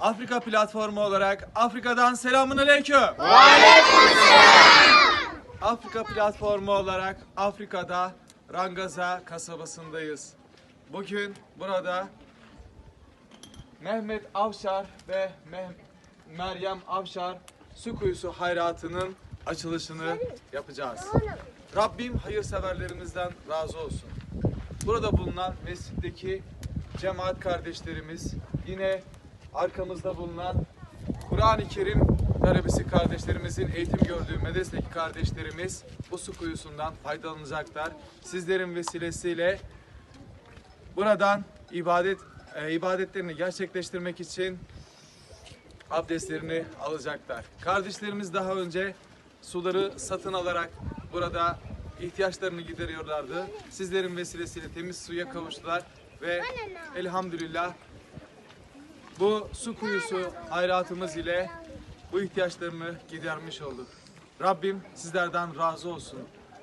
Afrika platformu olarak Afrika'dan selamun aleyküm. Afrika platformu olarak Afrika'da Rangaza kasabasındayız. Bugün burada Mehmet Avşar ve Meh- Meryem Avşar su kuyusu hayratının açılışını yapacağız. Rabbim hayırseverlerimizden razı olsun. Burada bulunan mescitteki cemaat kardeşlerimiz, yine arkamızda bulunan Kur'an-ı Kerim talebesi kardeşlerimizin eğitim gördüğü medresedeki kardeşlerimiz bu su kuyusundan faydalanacaklar. Sizlerin vesilesiyle buradan ibadet e, ibadetlerini gerçekleştirmek için abdestlerini alacaklar. Kardeşlerimiz daha önce suları satın alarak burada ihtiyaçlarını gideriyorlardı. Sizlerin vesilesiyle temiz suya kavuştular ve elhamdülillah bu su kuyusu hayratımız ile bu ihtiyaçlarını gidermiş olduk. Rabbim sizlerden razı olsun.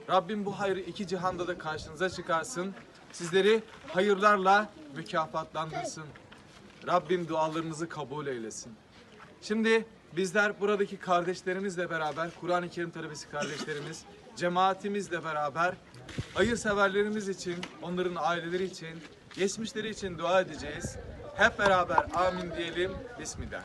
Rabbim bu hayrı iki cihanda da karşınıza çıkarsın. Sizleri hayırlarla mükafatlandırsın. Rabbim dualarınızı kabul eylesin. Şimdi bizler buradaki kardeşlerimizle beraber, Kur'an-ı Kerim talebesi kardeşlerimiz, cemaatimizle beraber hayırseverlerimiz için, onların aileleri için, geçmişleri için dua edeceğiz. Hep beraber amin diyelim. Bismillah.